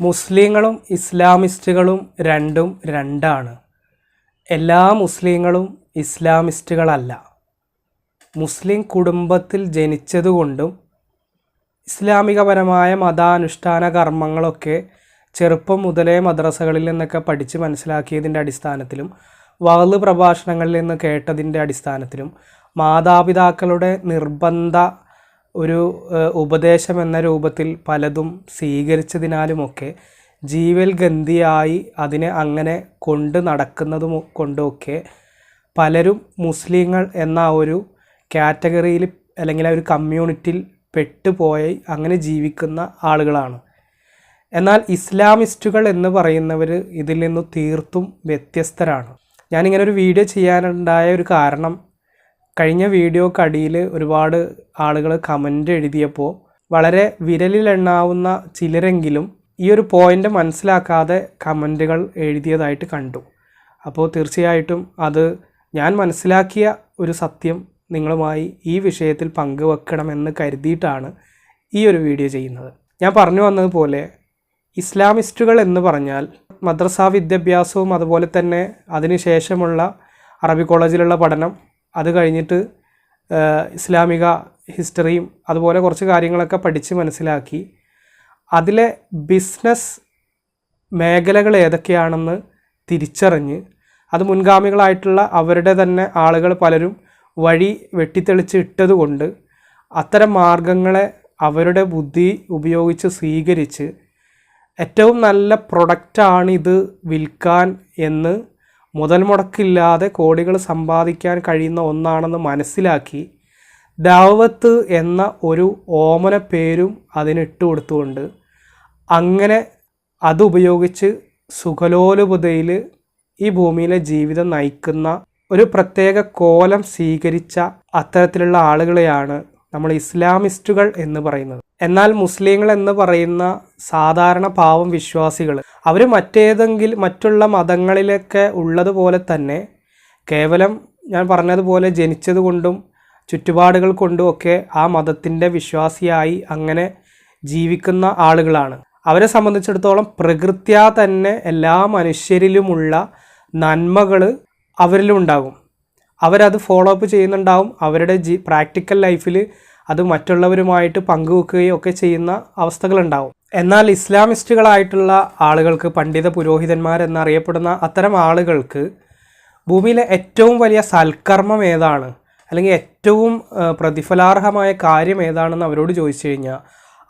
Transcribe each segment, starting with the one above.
മുസ്ലിങ്ങളും ഇസ്ലാമിസ്റ്റുകളും രണ്ടും രണ്ടാണ്. എല്ലാ മുസ്ലിങ്ങളും ഇസ്ലാമിസ്റ്റുകളല്ല. മുസ്ലിം കുടുംബത്തിൽ ജനിച്ചതുകൊണ്ടും ഇസ്ലാമികപരമായ മതാനുഷ്ഠാന കർമ്മങ്ങളൊക്കെ ചെറുപ്പം മുതലേ മദ്രസകളിൽ നിന്നൊക്കെ പഠിച്ച് മനസ്സിലാക്കിയതിന്റെ അടിസ്ഥാനത്തിലും വകൽ പ്രഭാഷണങ്ങളിൽ നിന്ന് കേട്ടതിന്റെ അടിസ്ഥാനത്തിലും മാതാപിതാക്കളുടെ നിർബന്ധ ഒരു ഉപദേശം എന്ന രൂപത്തിൽ പലതും സ്വീകരിച്ചതിനാലുമൊക്കെ ജീവൽ ഗന്ധിയായി അതിനെ അങ്ങനെ കൊണ്ട് നടക്കുന്നതും കൊണ്ടുമൊക്കെ പലരും മുസ്ലിങ്ങൾ എന്ന ഒരു കാറ്റഗറിയിൽ അല്ലെങ്കിൽ ആ ഒരു കമ്മ്യൂണിറ്റിയിൽ പെട്ടുപോയി അങ്ങനെ ജീവിക്കുന്ന ആളുകളാണ്. എന്നാൽ ഇസ്ലാമിസ്റ്റുകൾ എന്ന് പറയുന്നവർ ഇതിൽ നിന്ന് തീർത്തും വ്യത്യസ്തരാണ്. ഞാനിങ്ങനെ ഒരു വീഡിയോ ചെയ്യാനുണ്ടായ ഒരു കാരണം കഴിഞ്ഞ വീഡിയോക്കടിയിൽ ഒരുപാട് ആളുകൾ കമന്റ് എഴുതിയപ്പോൾ വളരെ വിരലിലെണ്ണാവുന്ന ചിലരെങ്കിലും ഈ ഒരു പോയിന്റ് മനസ്സിലാക്കാതെ കമന്റുകൾ എഴുതിയതായിട്ട് കണ്ടു. അപ്പോൾ തീർച്ചയായിട്ടും അത് ഞാൻ മനസ്സിലാക്കിയ ഒരു സത്യം നിങ്ങളുമായി ഈ വിഷയത്തിൽ പങ്കുവെക്കണമെന്ന് കരുതിയിട്ടാണ് ഈ ഒരു വീഡിയോ ചെയ്യുന്നത്. ഞാൻ പറഞ്ഞു വന്നതുപോലെ ഇസ്ലാമിസ്റ്റുകൾ എന്ന് പറഞ്ഞാൽ മദ്രസാ വിദ്യാഭ്യാസവും അതുപോലെ തന്നെ അതിനുശേഷമുള്ള അറബി കോളേജിലുള്ള പഠനം അത് കഴിഞ്ഞിട്ട് ഇസ്ലാമിക ഹിസ്റ്ററിയും അതുപോലെ കുറച്ച് കാര്യങ്ങളൊക്കെ പഠിച്ച് മനസ്സിലാക്കി. അതിലെ ബിസിനസ് മേഖലകൾ ഏതൊക്കെയാണെന്ന് തിരിച്ചറിഞ്ഞ് അത് മുൻഗാമികളായിട്ടുള്ള അവരുടെ തന്നെ ആളുകൾ പലരും വഴി വെട്ടിത്തെളിച്ച് ഇട്ടതുകൊണ്ട് അത്തരം മാർഗങ്ങളെ അവരുടെ ബുദ്ധി ഉപയോഗിച്ച് സ്വീകരിച്ച് ഏറ്റവും നല്ല പ്രൊഡക്റ്റാണിത് വിൽക്കാൻ എന്ന് മുതൽ മുടക്കില്ലാതെ കോടികൾ സമ്പാദിക്കാൻ കഴിയുന്ന ഒന്നാണെന്ന് മനസ്സിലാക്കി ദാവത്ത് എന്ന ഒരു ഓമന പേരും അതിനിട്ട് കൊടുത്തുകൊണ്ട് അങ്ങനെ അതുപയോഗിച്ച് സുഖലോലുപതയിൽ ഈ ഭൂമിയിലെ ജീവിതം നയിക്കുന്ന ഒരു പ്രത്യേക കോലം സ്വീകരിച്ച അത്തരത്തിലുള്ള ആളുകളെയാണ് നമ്മൾ ഇസ്ലാമിസ്റ്റുകൾ എന്ന് പറയുന്നത്. എന്നാൽ മുസ്ലിങ്ങൾ എന്ന് പറയുന്ന സാധാരണ പാവം വിശ്വാസികൾ അവർ മറ്റേതെങ്കിലും മറ്റുള്ള മതങ്ങളിലൊക്കെ ഉള്ളതുപോലെ തന്നെ കേവലം ഞാൻ പറഞ്ഞതുപോലെ ജനിച്ചത് കൊണ്ടും ചുറ്റുപാടുകൾ കൊണ്ടും ഒക്കെ ആ മതത്തിന്റെ വിശ്വാസിയായി അങ്ങനെ ജീവിക്കുന്ന ആളുകളാണ്. അവരെ സംബന്ധിച്ചിടത്തോളം പ്രകൃത്യാ തന്നെ എല്ലാ മനുഷ്യരിലുമുള്ള നന്മകൾ അവരിലും ഉണ്ടാകും അവരത് ഫോളോ അപ്പ് ചെയ്യുന്നുണ്ടാവും. അവരുടെ ജി പ്രാക്ടിക്കൽ ലൈഫിൽ അത് മറ്റുള്ളവരുമായിട്ട് പങ്കുവെക്കുകയും ഒക്കെ ചെയ്യുന്ന അവസ്ഥകളുണ്ടാവും. എന്നാൽ ഇസ്ലാമിസ്റ്റുകളായിട്ടുള്ള ആളുകൾക്ക് പണ്ഡിത പുരോഹിതന്മാരെന്നറിയപ്പെടുന്ന അത്തരം ആളുകൾക്ക് ഭൂമിയിലെ ഏറ്റവും വലിയ സൽക്കർമ്മം ഏതാണ്? അല്ലെങ്കിൽ ഏറ്റവും പ്രതിഫലാർഹമായ കാര്യം ഏതാണെന്ന് അവരോട് ചോദിച്ചു കഴിഞ്ഞാൽ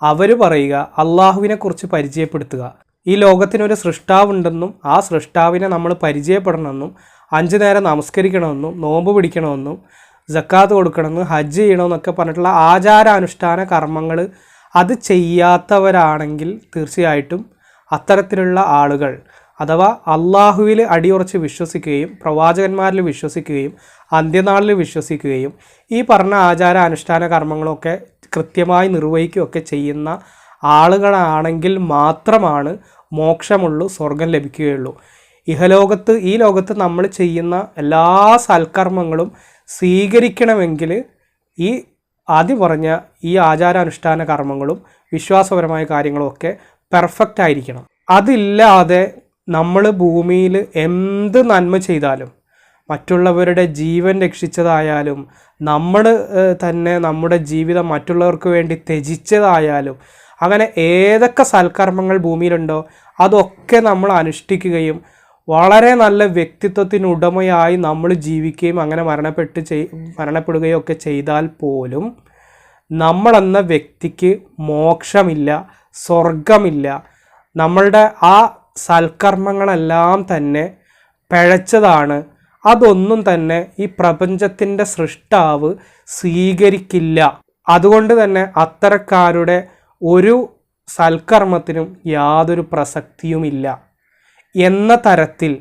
അവർ പറയുക അള്ളാഹുവിനെക്കുറിച്ച് പരിചയപ്പെടുത്തുക. ഈ ലോകത്തിനൊരു സൃഷ്ടാവുണ്ടെന്നും ആ സൃഷ്ടാവിനെ നമ്മൾ പരിചയപ്പെടണമെന്നും അഞ്ചു നേരം നമസ്കരിക്കണമെന്നും നോമ്പ് പിടിക്കണമെന്നും ജക്കാത്ത് കൊടുക്കണമെന്ന് ഹജ്ജ് ചെയ്യണമെന്നൊക്കെ പറഞ്ഞിട്ടുള്ള ആചാരാനുഷ്ഠാന കർമ്മങ്ങൾ അത് ചെയ്യാത്തവരാണെങ്കിൽ തീർച്ചയായിട്ടും അത്തരത്തിലുള്ള ആളുകൾ അഥവാ അള്ളാഹുവിൽ അടിയുറച്ച് വിശ്വസിക്കുകയും പ്രവാചകന്മാരിൽ വിശ്വസിക്കുകയും അന്ത്യനാളിൽ വിശ്വസിക്കുകയും ഈ പറഞ്ഞ ആചാര അനുഷ്ഠാന കർമ്മങ്ങളൊക്കെ കൃത്യമായി നിർവഹിക്കുകയൊക്കെ ചെയ്യുന്ന ആളുകളാണെങ്കിൽ മാത്രമാണ് മോക്ഷമുള്ളൂ സ്വർഗം ലഭിക്കുകയുള്ളൂ. ഇഹലോകത്ത് ഈ ലോകത്ത് നമ്മൾ ചെയ്യുന്ന എല്ലാ സൽക്കർമ്മങ്ങളും സ്വീകരിക്കണമെങ്കിൽ ഈ ആദ്യം പറഞ്ഞ ഈ ആചാരാനുഷ്ഠാന കർമ്മങ്ങളും വിശ്വാസപരമായ കാര്യങ്ങളും ഒക്കെ പെർഫെക്റ്റ് ആയിരിക്കണം. അതില്ലാതെ നമ്മൾ ഭൂമിയിൽ എന്ത് നന്മ ചെയ്താലും മറ്റുള്ളവരുടെ ജീവൻ രക്ഷിച്ചതായാലും നമ്മൾ തന്നെ നമ്മുടെ ജീവിതം മറ്റുള്ളവർക്ക് വേണ്ടി ത്യജിച്ചതായാലും അങ്ങനെ ഏതൊക്കെ സൽക്കർമ്മങ്ങൾ ഭൂമിയിലുണ്ടോ അതൊക്കെ നമ്മൾ അനുഷ്ഠിക്കുകയും വളരെ നല്ല വ്യക്തിത്വത്തിനുടമയായി നമ്മൾ ജീവിക്കുകയും അങ്ങനെ മരണപ്പെട്ട് ചെയ് മരണപ്പെടുകയും ഒക്കെ ചെയ്താൽ പോലും നമ്മളെന്ന വ്യക്തിക്ക് മോക്ഷമില്ല സ്വർഗമില്ല നമ്മളുടെ ആ സൽക്കർമ്മങ്ങളെല്ലാം തന്നെ പഴച്ചതാണ്. അതൊന്നും തന്നെ ഈ പ്രപഞ്ചത്തിന്റെ സൃഷ്ടാവ് സ്വീകരിക്കില്ല. അതുകൊണ്ട് തന്നെ അത്തരക്കാരുടെ ഒരു സൽക്കർമ്മത്തിനും യാതൊരു പ്രസക്തിയുമില്ല. എന്ന തരത്തിൽ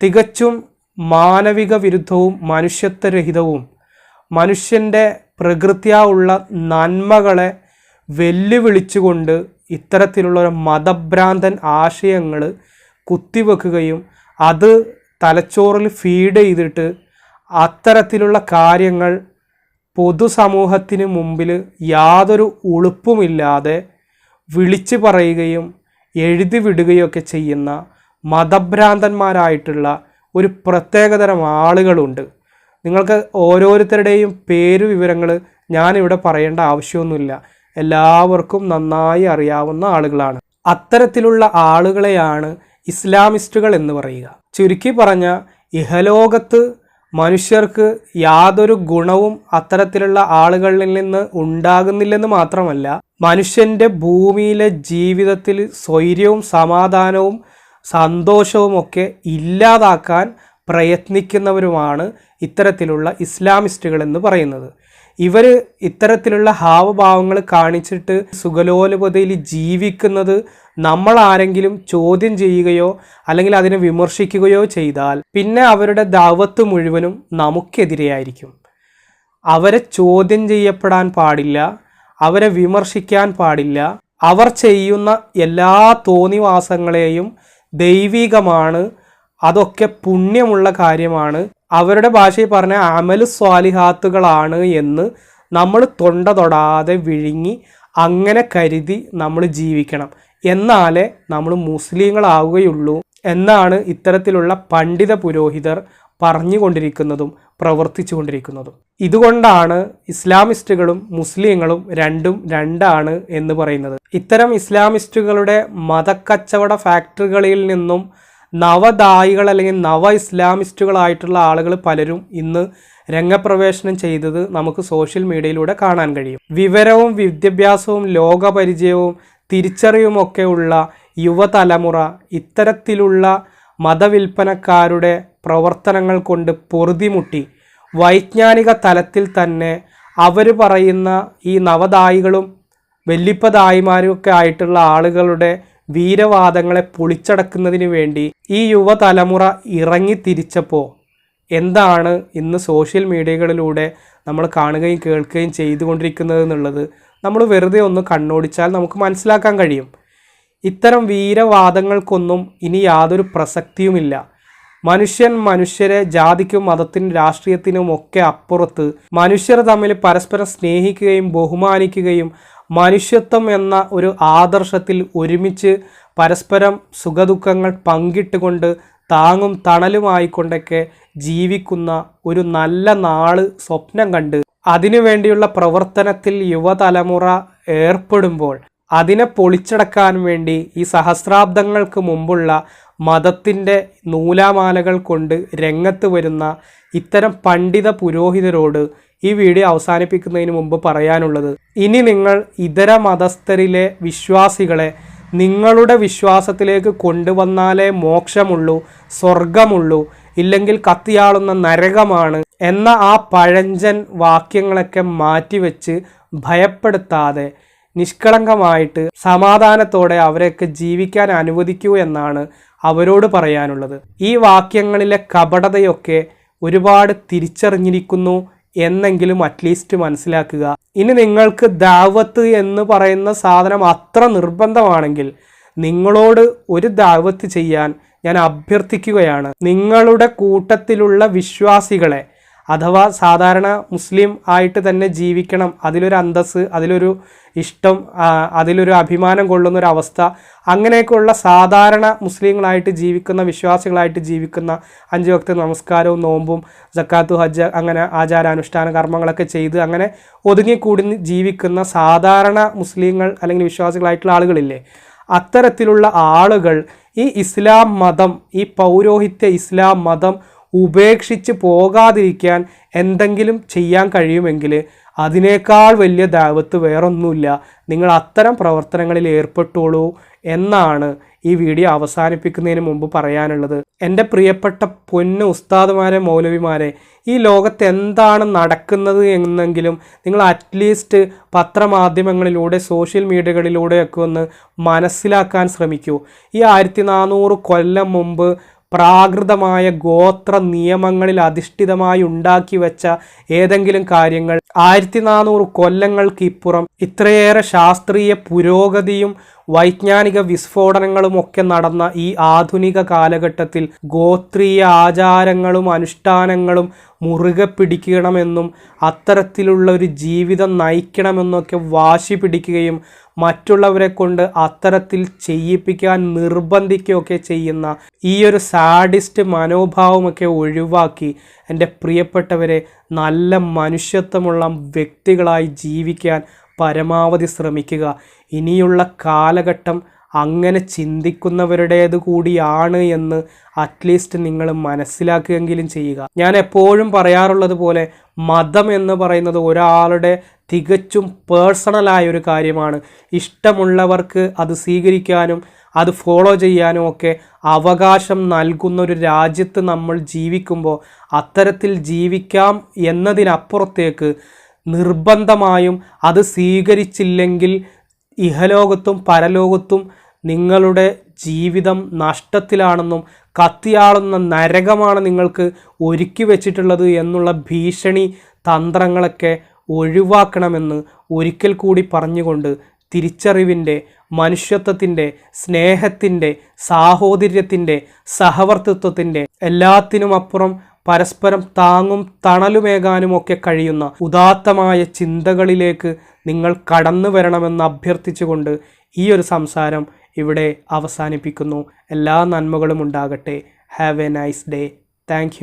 തികച്ചും മാനവിക വിരുദ്ധവും മനുഷ്യത്വരഹിതവും മനുഷ്യന്റെ പ്രകൃത്യാ ഉള്ള നന്മകളെ വെല്ലുവിളിച്ചുകൊണ്ട് ഇത്തരത്തിലുള്ള ഒരു മതഭ്രാന്തൻ ആശയങ്ങൾ കുത്തിവെക്കുകയും അത് തലച്ചോറിൽ ഫീഡ് ചെയ്തിട്ട് അത്തരത്തിലുള്ള കാര്യങ്ങൾ പൊതുസമൂഹത്തിന് മുമ്പിൽ യാതൊരു ഉളുപ്പുമില്ലാതെ വിളിച്ചു പറയുകയും എഴുതി വിടുകയൊക്കെ ചെയ്യുന്ന മതഭ്രാന്തന്മാരായിട്ടുള്ള ഒരു പ്രത്യേകതരം ആളുകളുണ്ട്. നിങ്ങൾക്ക് ഓരോരുത്തരുടെയും പേര് വിവരങ്ങൾ ഞാനിവിടെ പറയേണ്ട ആവശ്യമൊന്നുമില്ല. എല്ലാവർക്കും നന്നായി അറിയാവുന്ന ആളുകളാണ്. അത്തരത്തിലുള്ള ആളുകളെയാണ് ഇസ്ലാമിസ്റ്റുകൾ എന്ന് പറയുക. ചുരുക്കി പറഞ്ഞ ഇഹലോകത്ത് മനുഷ്യർക്ക് യാതൊരു ഗുണവും അത്തരത്തിലുള്ള ആളുകളിൽ നിന്ന് ഉണ്ടാകുന്നില്ലെന്ന് മാത്രമല്ല മനുഷ്യന്റെ ഭൂമിയിലെ ജീവിതത്തിൽ സ്വൈര്യവും സമാധാനവും സന്തോഷവും ഒക്കെ ഇല്ലാതാക്കാൻ പ്രയത്നിക്കുന്നവരുമാണ് ഇത്തരത്തിലുള്ള ഇസ്ലാമിസ്റ്റുകൾ എന്ന് പറയുന്നത്. ഇവർ ഇത്തരത്തിലുള്ള ഹാവഭാവങ്ങൾ കാണിച്ചിട്ട് സുഗലോലപതയിൽ ജീവിക്കുന്നത് നമ്മൾ ആരെങ്കിലും ചോദ്യം ചെയ്യുകയോ അല്ലെങ്കിൽ അതിനെ വിമർശിക്കുകയോ ചെയ്താൽ പിന്നെ അവരുടെ ദാവത്ത് മുഴുവനും നമുക്കെതിരെയായിരിക്കും. അവരെ ചോദ്യം ചെയ്യപ്പെടാൻ പാടില്ല അവരെ വിമർശിക്കാൻ പാടില്ല. അവർ ചെയ്യുന്ന എല്ലാ തോന്നിവാസങ്ങളെയും ദൈവികമാണ്. അതൊക്കെ പുണ്യമുള്ള കാര്യമാണ്. അവരുടെ ഭാഷയിൽ പറഞ്ഞ അമൽ സ്വാലിഹാത്തുകളാണ് എന്ന് നമ്മൾ തൊണ്ട തൊടാതെ വിഴുങ്ങി അങ്ങനെ കരുതി നമ്മൾ ജീവിക്കണം. എന്നാലേ നമ്മൾ മുസ്ലിങ്ങളാവുകയുള്ളൂ. എന്നാണ് ഇത്തരത്തിലുള്ള പണ്ഡിത പുരോഹിതർ പറഞ്ഞുകൊണ്ടിരിക്കുന്നതും പ്രവർത്തിച്ചു കൊണ്ടിരിക്കുന്നതും ഇതുകൊണ്ടാണ് ഇസ്ലാമിസ്റ്റുകളും മുസ്ലിങ്ങളും രണ്ടും രണ്ടാണ് എന്ന് പറയുന്നത്. ഇത്തരം ഇസ്ലാമിസ്റ്റുകളുടെ മതക്കച്ചവട ഫാക്ടറികളിൽ നിന്നും നവദായികൾ അല്ലെങ്കിൽ നവ ഇസ്ലാമിസ്റ്റുകളായിട്ടുള്ള ആളുകൾ പലരും ഇന്ന് രംഗപ്രവേശനം ചെയ്തത് നമുക്ക് സോഷ്യൽ മീഡിയയിലൂടെ കാണാൻ കഴിയും. വിവരവും വിദ്യാഭ്യാസവും ലോകപരിചയവും തിരിച്ചറിവുമൊക്കെ ഉള്ള യുവതലമുറ ഇത്തരത്തിലുള്ള മതവിൽപ്പനക്കാരുടെ പ്രവർത്തനങ്ങൾ കൊണ്ട് പൊറുതിമുട്ടി. വൈജ്ഞാനിക തലത്തിൽ തന്നെ അവർ പറയുന്ന ഈ നവദായികളും വെല്ലിപ്പദായിമാരും ഒക്കെ ആയിട്ടുള്ള ആളുകളുടെ വീരവാദങ്ങളെ പൊളിച്ചടക്കുന്നതിന് വേണ്ടി ഈ യുവതലമുറ ഇറങ്ങി തിരിച്ചപ്പോൾ എന്താണ് ഇന്ന് സോഷ്യൽ മീഡിയകളിലൂടെ നമ്മൾ കാണുകയും കേൾക്കുകയും ചെയ്തുകൊണ്ടിരിക്കുന്നത് എന്നുള്ളത് നമ്മൾ വെറുതെ ഒന്ന് കണ്ണോടിച്ചാൽ നമുക്ക് മനസ്സിലാക്കാൻ കഴിയും. ഇത്തരം വീരവാദങ്ങൾക്കൊന്നും ഇനി യാതൊരു പ്രസക്തിയുമില്ല. മനുഷ്യൻ മനുഷ്യരെ ജാതിക്കും മതത്തിനും രാഷ്ട്രീയത്തിനും ഒക്കെ അപ്പുറത്ത് മനുഷ്യർ തമ്മിൽ പരസ്പരം സ്നേഹിക്കുകയും ബഹുമാനിക്കുകയും മനുഷ്യത്വം എന്ന ഒരു ആദർശത്തിൽ ഒരുമിച്ച് പരസ്പരം സുഖദുഃഖങ്ങൾ പങ്കിട്ടുകൊണ്ട് താങ്ങും തണലുമായിക്കൊണ്ടൊക്കെ ജീവിക്കുന്ന ഒരു നല്ല നാൾ സ്വപ്നം കണ്ട് അതിനുവേണ്ടിയുള്ള പ്രവർത്തനത്തിൽ യുവതലമുറ ഏർപ്പെടുമ്പോൾ അതിനെ പൊളിച്ചടക്കാൻ വേണ്ടി ഈ സഹസ്രാബ്ദങ്ങൾക്ക് മുമ്പുള്ള മതത്തിന്റെ നൂലാമാലകൾ കൊണ്ട് രംഗത്ത് വരുന്ന ഇത്തരം പണ്ഡിത പുരോഹിതരോട് ഈ വീഡിയോ അവസാനിപ്പിക്കുന്നതിന് മുമ്പ് പറയാനുള്ളത്. ഇനി നിങ്ങൾ ഇതര മതസ്ഥരിലെ വിശ്വാസികളെ നിങ്ങളുടെ വിശ്വാസത്തിലേക്ക് കൊണ്ടുവന്നാലേ മോക്ഷമുള്ളൂ സ്വർഗമുള്ളൂ ഇല്ലെങ്കിൽ കത്തിയാളുന്ന നരകമാണ് എന്ന ആ പഴഞ്ചൻ വാക്യങ്ങളൊക്കെ മാറ്റിവെച്ച് ഭയപ്പെടുത്താതെ നിഷ്കളങ്കമായിട്ട് സമാധാനത്തോടെ അവരെയൊക്കെ ജീവിക്കാൻ അനുവദിക്കൂ എന്നാണ് അവരോട് പറയാനുള്ളത്. ഈ വാക്യങ്ങളിലെ കപടതയൊക്കെ ഒരുപാട് തിരിച്ചറിഞ്ഞിരിക്കുന്നു എന്നെങ്കിലും അറ്റ്ലീസ്റ്റ് മനസ്സിലാക്കുക. ഇനി നിങ്ങൾക്ക് ദാവത്ത് എന്ന് പറയുന്ന സാധനം അത്ര നിർബന്ധമാണെങ്കിൽ നിങ്ങളോട് ഒരു ദാവത്ത് ചെയ്യാൻ ഞാൻ അഭ്യർത്ഥിക്കുകയാണ്. നിങ്ങളുടെ കൂട്ടത്തിലുള്ള വിശ്വാസികളെ അഥവാ സാധാരണ മുസ്ലിം ആയിട്ട് തന്നെ ജീവിക്കണം. അതിലൊരു അന്തസ് അതിലൊരു ഇഷ്ടം അതിലൊരു അഭിമാനം കൊള്ളുന്ന ഒരു അവസ്ഥ. അങ്ങനെയൊക്കെയുള്ള സാധാരണ മുസ്ലിങ്ങളായിട്ട് ജീവിക്കുന്ന വിശ്വാസികളായിട്ട് ജീവിക്കുന്ന അഞ്ച് വക്ത നമസ്കാരവും നോമ്പും ജക്കാത്തു ഹജ്ജ് അങ്ങനെ ആചാരാനുഷ്ഠാന കർമ്മങ്ങളൊക്കെ ചെയ്ത് അങ്ങനെ ഒതുങ്ങിക്കൂടി ജീവിക്കുന്ന സാധാരണ മുസ്ലിങ്ങൾ അല്ലെങ്കിൽ വിശ്വാസികളായിട്ടുള്ള ആളുകളില്ലേ? അത്തരത്തിലുള്ള ആളുകൾ ഈ ഇസ്ലാം മതം ഈ പൗരോഹിത്യ ഇസ്ലാം മതം ഉപേക്ഷിച്ച് പോകാതിരിക്കാൻ എന്തെങ്കിലും ചെയ്യാൻ കഴിയുമെങ്കിൽ അതിനേക്കാൾ വലിയ ദാവത്ത് വേറൊന്നുമില്ല. നിങ്ങൾ അത്തരം പ്രവർത്തനങ്ങളിൽ ഏർപ്പെട്ടോളൂ എന്നാണ് ഈ വീഡിയോ അവസാനിപ്പിക്കുന്നതിന് മുമ്പ് പറയാനുള്ളത്. എന്റെ പ്രിയപ്പെട്ട പൊന്ന് ഉസ്താദുമാരെ മൗലവിമാരെ ഈ ലോകത്ത് എന്താണ് നടക്കുന്നത് എന്നെങ്കിലും നിങ്ങൾ അറ്റ്ലീസ്റ്റ് പത്രമാധ്യമങ്ങളിലൂടെ സോഷ്യൽ മീഡിയകളിലൂടെയൊക്കെ ഒന്ന് മനസ്സിലാക്കാൻ ശ്രമിക്കൂ. ഈ ആയിരത്തി നാനൂറ് കൊല്ലം മുമ്പ് പ്രാകൃതമായ ഗോത്ര നിയമങ്ങളിൽ അധിഷ്ഠിതമായി ഉണ്ടാക്കി വെച്ച ഏതെങ്കിലും കാര്യങ്ങൾ ആയിരത്തി നാനൂറ് കൊല്ലങ്ങൾക്ക് ഇപ്പുറം ഇത്രയേറെ ശാസ്ത്രീയ പുരോഗതിയും വൈജ്ഞാനിക വിസ്ഫോടനങ്ങളുമൊക്കെ നടന്ന ഈ ആധുനിക കാലഘട്ടത്തിൽ ഗോത്രീയ ആചാരങ്ങളും അനുഷ്ഠാനങ്ങളും മുറുകെ പിടിക്കണമെന്നും അത്തരത്തിലുള്ള ഒരു ജീവിതം നയിക്കണമെന്നൊക്കെ വാശി പിടിക്കുകയും മറ്റുള്ളവരെ കൊണ്ട് അത്തരത്തിൽ ചെയ്യിപ്പിക്കാൻ നിർബന്ധിക്കുകയൊക്കെ ചെയ്യുന്ന ഈ ഒരു സാഡിസ്റ്റ് മനോഭാവമൊക്കെ ഒഴിവാക്കി എന്റെ പ്രിയപ്പെട്ടവരെ നല്ല മനുഷ്യത്വമുള്ള വ്യക്തികളായി ജീവിക്കാൻ പരമാവധി ശ്രമിക്കുക. ഇനിയുള്ള കാലഘട്ടം അങ്ങനെ ചിന്തിക്കുന്നവരുടേത് കൂടിയാണ് എന്ന് അറ്റ്ലീസ്റ്റ് നിങ്ങൾ മനസ്സിലാക്കുകയെങ്കിലും ചെയ്യുക. ഞാൻ എപ്പോഴും പറയാറുള്ളത് പോലെ മതം എന്ന് പറയുന്നത് ഒരാളുടെ തികച്ചും പേഴ്സണലായ ഒരു കാര്യമാണ്. ഇഷ്ടമുള്ളവർക്ക് അത് സ്വീകരിക്കാനും അത് ഫോളോ ചെയ്യാനും ഒക്കെ അവകാശം നൽകുന്ന ഒരു രാജ്യത്ത് നമ്മൾ ജീവിക്കുമ്പോൾ അത്തരത്തിൽ ജീവിക്കാം എന്നതിനപ്പുറത്തേക്ക് നിർബന്ധമായും അത് സ്വീകരിച്ചില്ലെങ്കിൽ ഇഹലോകത്തും പരലോകത്തും നിങ്ങളുടെ ജീവിതം നഷ്ടത്തിലാണെന്നും കത്തിയാളുന്ന നരകമാണ് നിങ്ങൾക്ക് ഒരുക്കി വെച്ചിട്ടുള്ളത് എന്നുള്ള ഭീഷണി തന്ത്രങ്ങളൊക്കെ ഒഴിവാക്കണമെന്ന് ഒരിക്കൽ കൂടി പറഞ്ഞുകൊണ്ട് തിരിച്ചറിവിന്റെ മനുഷ്യത്വത്തിന്റെ സ്നേഹത്തിന്റെ സാഹോദര്യത്തിന്റെ സഹവർത്തിത്വത്തിന്റെ എല്ലാത്തിനുമപ്പുറം പരസ്പരം താങ്ങും തണലുമേകാനുമൊക്കെ കഴിയുന്ന ഉദാത്തമായ ചിന്തകളിലേക്ക് നിങ്ങൾ കടന്നു വരണമെന്ന് അഭ്യർത്ഥിച്ചുകൊണ്ട് ഈ ഒരു സംസാരം ഇവിടെ അവസാനിപ്പിക്കുന്നു. എല്ലാ നന്മകളും ഉണ്ടാകട്ടെ. Have a nice day thank